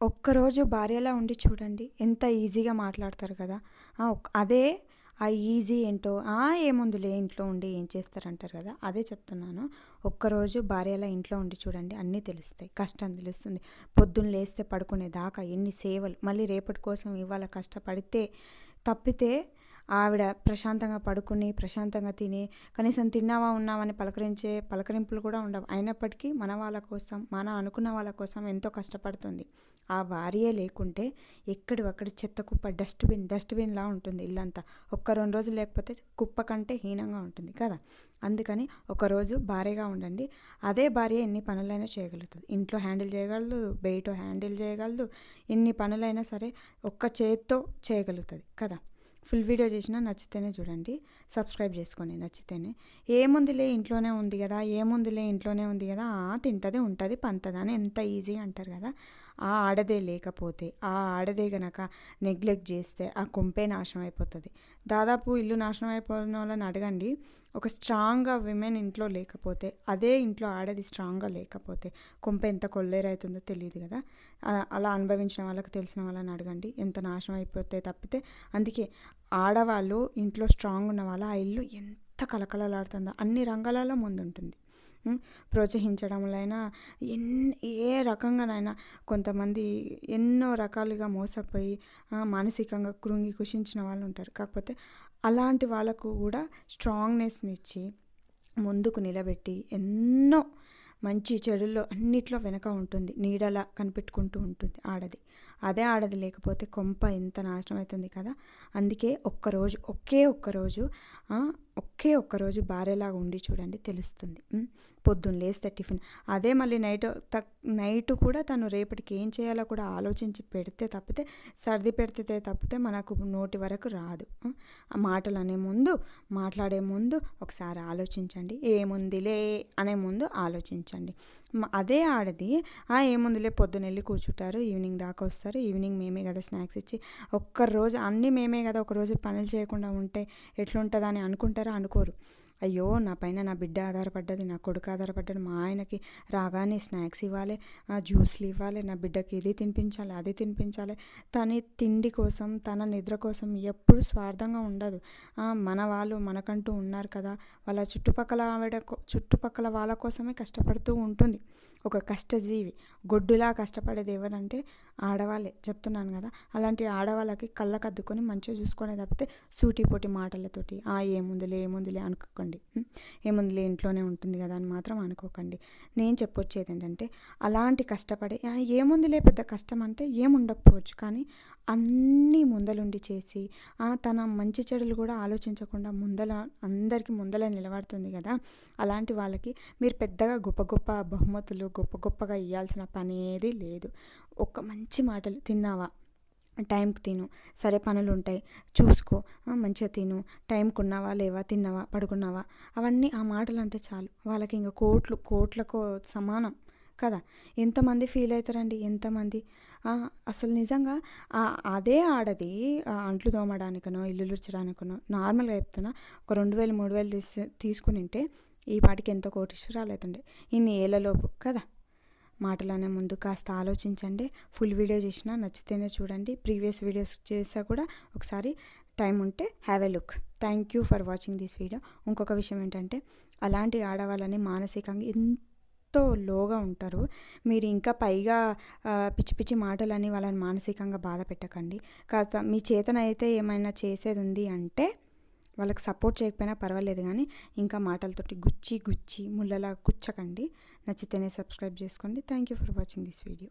ఒక్కరోజు భార్యలా ఉండి చూడండి ఎంత ఈజీగా మాట్లాడతారు కదా. అదే ఆ ఈజీ ఏంటో "ఆ, ఏముందిలే ఇంట్లో ఉండి ఏం చేస్తారంటారు కదా అదే చెప్తున్నాను. ఒక్కరోజు భార్యలా ఇంట్లో ఉండి చూడండి అన్నీ తెలుస్తాయి కష్టం తెలుస్తుంది. పొద్దున్న లేస్తే పడుకునే దాకా ఎన్ని సేవలు మళ్ళీ రేపటి కోసం ఇవాళ కష్టపడితే తప్పితే ఆవిడ ప్రశాంతంగా పడుకుని ప్రశాంతంగా తిని కనీసం తిన్నావా ఉన్నామని పలకరించే పలకరింపులు కూడా ఉండవు. అయినప్పటికీ మన వాళ్ళ కోసం మన అనుకున్న వాళ్ళ కోసం ఎంతో కష్టపడుతుంది. ఆ భార్యే లేకుంటే ఎక్కడి అక్కడ చెత్త కుప్ప డస్ట్బిన్ డస్ట్బిన్లా ఉంటుంది ఇల్లంతా. ఒక్క రెండు రోజులు లేకపోతే కుప్ప కంటే హీనంగా ఉంటుంది కదా? అందుకని ఒకరోజు భార్యగా ఉండండి. అదే భార్య ఎన్ని పనులైనా చేయగలుగుతుంది. ఇంట్లో హ్యాండిల్ చేయగలదు బయట హ్యాండిల్ చేయగలదు. ఎన్ని పనులైనా సరే ఒక్క చేత్తో చేయగలుగుతుంది కదా? ఫుల్ వీడియో చేసినా నచ్చితేనే చూడండి. సబ్స్క్రైబ్ చేసుకోండి నచ్చితేనే. ఏముందిలే ఇంట్లోనే ఉంది కదా ఏముందిలే ఇంట్లోనే ఉంది కదా తింటుంది ఉంటుంది పంతదని అని ఎంత ఈజీ అంటారు కదా. ఆ ఆడదే లేకపోతే ఆ ఆడదే గనక నెగ్లెక్ట్ చేస్తే ఆ కొంపే నాశనం అయిపోతుంది. దాదాపు ఇల్లు నాశనం అయిపోయిన వాళ్ళని అడగండి. ఒక స్ట్రాంగ్గా విమెన్ ఇంట్లో లేకపోతే అదే ఇంట్లో ఆడది స్ట్రాంగ్గా లేకపోతే కొంప ఎంత కొల్లేరైతుందో తెలియదు కదా. అలా అనుభవించిన వాళ్ళకి తెలిసిన వాళ్ళని అడగండి. ఎంత నాశనం అయిపోతే తప్పితే అందుకే ఆడవాళ్ళు ఇంట్లో స్ట్రాంగ్ ఉన్న వాళ్ళ ఆ ఇల్లు ఎంత కలకలలాడుతుందో అన్ని రంగాలలో ముందుంటుంది. ప్రోత్సహించడంలైనా ప్రోత్సహించడంలో అయినా ఎన్ ఏ రకంగానైనా కొంతమంది ఎన్నో రకాలుగా మోసపోయి మానసికంగా కృంగి కుషించిన వాళ్ళు ఉంటారు. కాకపోతే అలాంటి వాళ్ళకు కూడా స్ట్రాంగ్నెస్ని ఇచ్చి ముందుకు నిలబెట్టి ఎన్నో మంచి చెడుల్లో అన్నిట్లో వెనక ఉంటుంది. నీడలా కనిపెట్టుకుంటూ ఉంటుంది ఆడది. అదే ఆడది లేకపోతే కొంప ఎంత నాశనం అవుతుంది కదా. అందుకే ఒక్కరోజు ఒకే ఒక్కరోజు ఒకే ఒక్కరోజు భార్యలాగా ఉండి చూడండి తెలుస్తుంది. పొద్దున్న లేస్తే టిఫిన్. అదే మళ్ళీ నైట్ తక్ నైట్ కూడా తను రేపటికి ఏం చేయాలో కూడా ఆలోచించి పెడితే తప్పితే సర్ది పెడితే తప్పితే మనకు నోటి వరకు రాదు. మాటలు అనే ముందు మాట్లాడే ముందు ఒకసారి ఆలోచించండి. ఏముందిలే అనే ముందు ఆలోచించండి. అదే ఆడది. "ఆ, ఏముందిలే పొద్దున వెళ్ళి కూర్చుంటారు ఈవినింగ్ దాకా వస్తారు. ఈవినింగ్ మేమే కదా స్నాక్స్ ఇచ్చి ఒక్కరోజు అన్నీ మేమే కదా ఒకరోజు పనులు చేయకుండా ఉంటే ఎట్లుంటుందని అనుకుంటారా అనుకోరు. అయ్యో నా పైన నా బిడ్డ ఆధారపడ్డది నా కొడుకు ఆధారపడ్డది మా ఆయనకి రాగానే స్నాక్స్ ఇవ్వాలి ఆ జ్యూస్లు ఇవ్వాలి నా బిడ్డకి ఇది తినిపించాలి అది తినిపించాలి. తన తిండి కోసం తన నిద్ర కోసం ఎప్పుడు స్వార్థంగా ఉండదు. మన వాళ్ళు మనకంటూ ఉన్నారు కదా వాళ్ళ చుట్టుపక్కల ఆవిడ చుట్టుపక్కల వాళ్ళ కోసమే కష్టపడుతూ ఉంటుంది. ఒక కష్టజీవి గొడ్డులా కష్టపడేది ఎవరంటే ఆడవాళ్ళే చెప్తున్నాను కదా అలాంటి ఆడవాళ్ళకి కళ్ళకద్దుకొని మంచిగా చూసుకునే తప్పితే సూటిపోటి మాటలతోటి ఆ ఏముందిలే ఏముందిలే అనుకోకండి. ఏముందిలే ఇంట్లోనే ఉంటుంది కదా అని మాత్రం అనుకోకండి. నేను చెప్పొచ్చేది ఏంటంటే అలాంటి కష్టపడి ఏముందిలే పెద్ద కష్టం అంటే ఏముండకపోవచ్చు కానీ అన్నీ ముందలుండి చేసి తన మంచి చెడులు కూడా ఆలోచించకుండా ముందల అందరికీ ముందల నిలబడుతుంది కదా అలాంటి వాళ్ళకి మీరు పెద్దగా గొప్ప గొప్ప బహుమతులు గొప్ప గొప్పగా ఇవ్వాల్సిన పని అనేది లేదు. ఒక మంచి మాటలు తిన్నావా? టైంకి తిను. సరే పనులు ఉంటాయి చూసుకో మంచిగా తిను. టైంకి ఉన్నావా లేవా? తిన్నావా? పడుకున్నావా? అవన్నీ ఆ మాటలు అంటే చాలు. వాళ్ళకి ఇంకా కోట్లు కోట్లకు సమానం కదా. ఎంతమంది ఫీల్ అవుతారండి ఎంతమంది? అసలు నిజంగా అదే ఆడది అంట్లు తోమడానికనో ఇల్లు రుచ్చడానికనో నార్మల్గా చెప్తున్నా ఒక రెండు వేలు మూడు వేలు తీసు తీసుకుని ఉంటే ఈ పాటికి ఎంతో కోటీశ్వరాలు అవుతుండే. ఇన్ని ఏళ్ళలోపు కదా. మాటలనే ముందు కాస్త ఆలోచించండి. ఫుల్ వీడియో చేసినా నచ్చితేనే చూడండి. ప్రీవియస్ వీడియోస్ చేసా కూడా ఒకసారి టైం ఉంటే have a look. Thank you for watching this video. ఇంకొక విషయం ఏంటంటే అలాంటి ఆడవాళ్ళని మానసికంగా ఎంతో లోగా ఉంటారు. మీరు ఇంకా పైగా పిచ్చి పిచ్చి మాటలని వాళ్ళని మానసికంగా బాధ పెట్టకండి. కాస్త మీ చేతన అయితే ఏమైనా చేసేది ఉంది అంటే వాళ్ళకి సపోర్ట్ చేయకపోయినా పర్వాలేదు కానీ ఇంకా మాటలతోటి గుచ్చి గుచ్చి ముళ్ళలా గుచ్చకండి. నచ్చితేనే సబ్స్క్రైబ్ చేసుకోండి. Thank you for watching this video